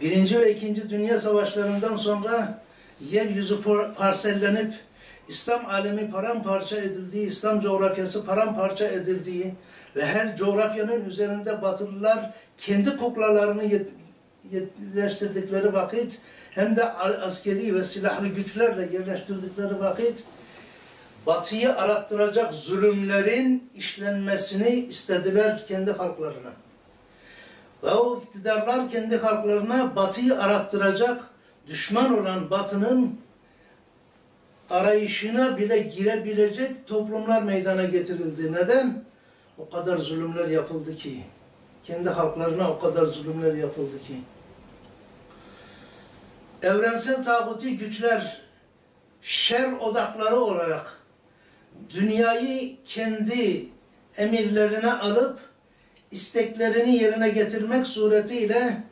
Birinci ve ikinci Dünya Savaşlarından sonra yeryüzü par- parsellenip İslam alemi paramparça edildiği, İslam coğrafyası paramparça edildiği ve her coğrafyanın üzerinde Batılılar kendi kuklalarını yerleştirdikleri vakit hem de askeri ve silahlı güçlerle yerleştirdikleri vakit Batı'yı arattıracak zulümlerin işlenmesini istediler kendi halklarına. Ve o iktidarlar kendi halklarına Batı'yı arattıracak düşman olan Batı'nın arayışına bile girebilecek toplumlar meydana getirildi. Neden? O kadar zulümler yapıldı ki. Kendi halklarına o kadar zulümler yapıldı ki. Evrensel tağuti güçler şer odakları olarak dünyayı kendi emirlerine alıp isteklerini yerine getirmek suretiyle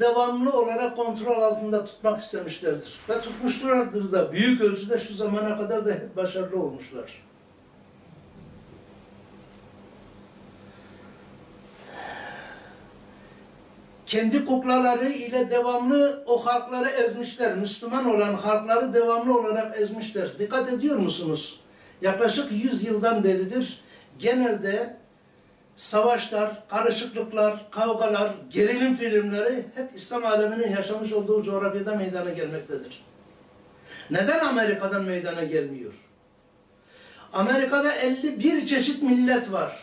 devamlı olarak kontrol altında tutmak istemişlerdir. Ve tutmuşlardır da büyük ölçüde şu zamana kadar da başarılı olmuşlar. Kendi kuklaları ile devamlı o halkları ezmişler. Müslüman olan halkları devamlı olarak ezmişler. Dikkat ediyor musunuz? Yaklaşık 100 yıldan beridir genelde savaşlar, karışıklıklar, kavgalar, gerilim filmleri hep İslam aleminin yaşamış olduğu coğrafyada meydana gelmektedir. Neden Amerika'dan meydana gelmiyor? Amerika'da 51 çeşit millet var.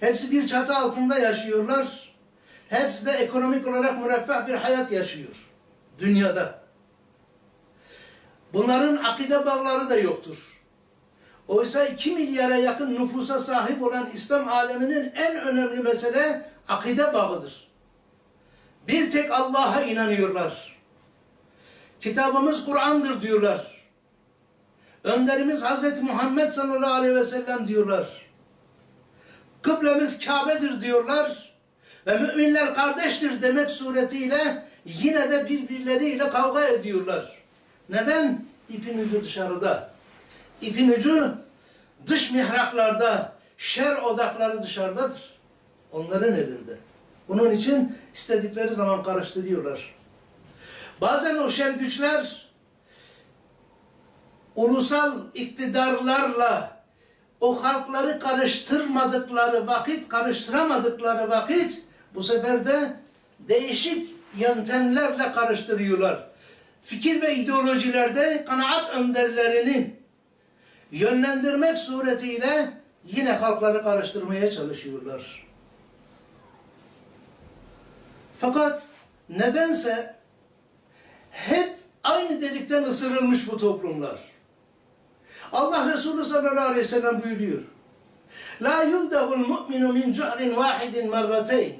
Hepsi bir çatı altında yaşıyorlar. Hepsi de ekonomik olarak müreffeh bir hayat yaşıyor. Dünyada. Bunların akide bağları da yoktur. Oysa 2 milyara yakın nüfusa sahip olan İslam aleminin en önemli mesele akide bağıdır. Bir tek Allah'a inanıyorlar. Kitabımız Kur'an'dır diyorlar. Önderimiz Hazreti Muhammed sallallahu aleyhi ve sellem diyorlar. Kıblemiz Kabe'dir diyorlar. Ve müminler kardeştir demek suretiyle yine de birbirleriyle kavga ediyorlar. Neden? İpin ucu dışarıda. İpin ucu dış mihraklarda, şer odakları dışarıdadır. Onların elinde. Bunun için istedikleri zaman karıştırıyorlar. Bazen o şer güçler ulusal iktidarlarla o halkları karıştırmadıkları vakit, karıştıramadıkları vakit bu sefer de değişik yöntemlerle karıştırıyorlar. Fikir ve ideolojilerde kanaat önderlerini yönlendirmek suretiyle yine halkları karıştırmaya çalışıyorlar. Fakat nedense hep aynı delikten ısırılmış bu toplumlar. Allah Resulü sallallahu aleyhi ve sellem buyuruyor. La yuldahul mu'minu min cu'rin vahidin merrateyn.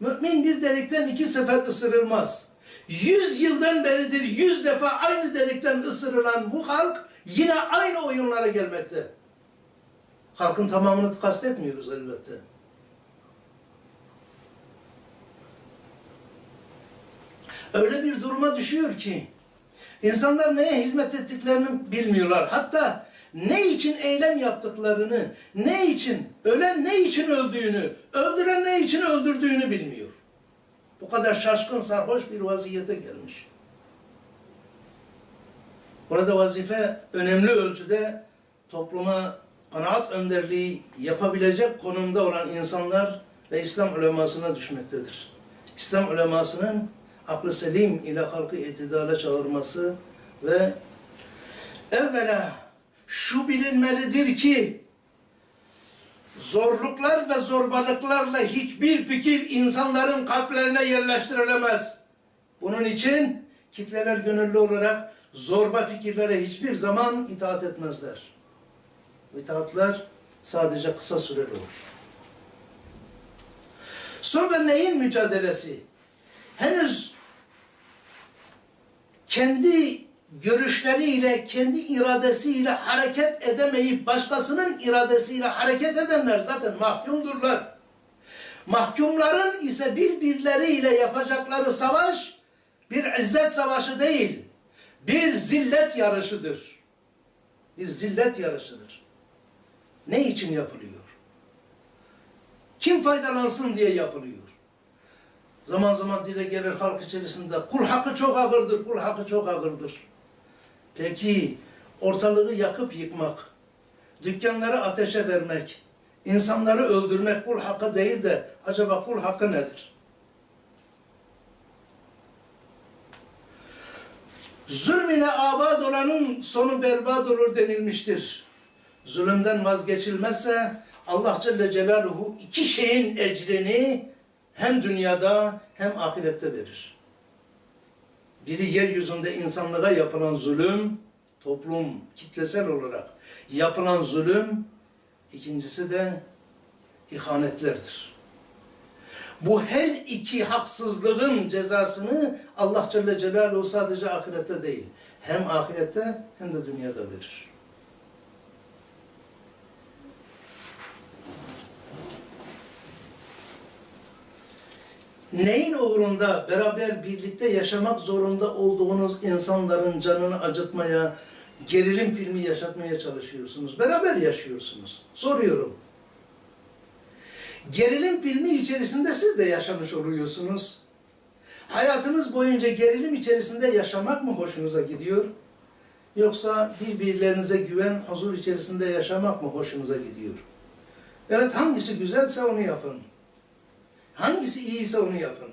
Mümin bir delikten iki sefer ısırılmaz. Yüz yıldan beridir yüz defa aynı delikten ısırılan bu halk yine aynı oyunlara gelmekte. Halkın tamamını kastetmiyoruz elbette. Öyle bir duruma düşüyor ki insanlar neye hizmet ettiklerini bilmiyorlar. Hatta ne için eylem yaptıklarını, ne için, ölen ne için öldüğünü, öldüren ne için öldürdüğünü bilmiyor. Bu kadar şaşkın, sarhoş bir vaziyete gelmiş. Burada vazife önemli ölçüde topluma kanaat önderliği yapabilecek konumda olan insanlar ve İslam ulemasına düşmektedir. İslam ulemasının aklı selim ile halkı itidale çağırması ve evvela şu bilinmelidir ki zorluklar ve zorbalıklarla hiçbir fikir insanların kalplerine yerleştirilemez. Bunun için kitleler gönüllü olarak zorba fikirlere hiçbir zaman itaat etmezler. Bu itaatler sadece kısa süreli olur. Sonra neyin mücadelesi? Henüz kendi görüşleriyle, kendi iradesiyle hareket edemeyip başkasının iradesiyle hareket edenler zaten mahkumdurlar. Mahkumların ise birbirleriyle yapacakları savaş bir izzet savaşı değil, bir zillet yarışıdır. Bir zillet yarışıdır. Ne için yapılıyor? Kim faydalansın diye yapılıyor. Zaman zaman dile gelir halk içerisinde. Kul hakkı çok ağırdır, kul hakkı çok ağırdır. Peki ortalığı yakıp yıkmak, dükkanları ateşe vermek, insanları öldürmek kul hakkı değil de acaba kul hakkı nedir? Zulm ile abad olanın sonu berbat olur denilmiştir. Zulümden vazgeçilmezse Allah Celle Celaluhu iki şeyin ecrini hem dünyada hem ahirette verir. Biri yeryüzünde insanlığa yapılan zulüm, toplum kitlesel olarak yapılan zulüm, ikincisi de ihanetlerdir. Bu her iki haksızlığın cezasını Allah Celle Celaluhu sadece ahirette değil, hem ahirette hem de dünyada verir. Neyin uğrunda beraber birlikte yaşamak zorunda olduğunuz insanların canını acıtmaya, gerilim filmi yaşatmaya çalışıyorsunuz? Beraber yaşıyorsunuz. Soruyorum. Gerilim filmi içerisinde siz de yaşamış oluyorsunuz. Hayatınız boyunca gerilim içerisinde yaşamak mı hoşunuza gidiyor? Yoksa birbirlerinize güven, huzur içerisinde yaşamak mı hoşunuza gidiyor? Evet hangisi güzelse onu yapın. Hangisi iyiyse onu yapın.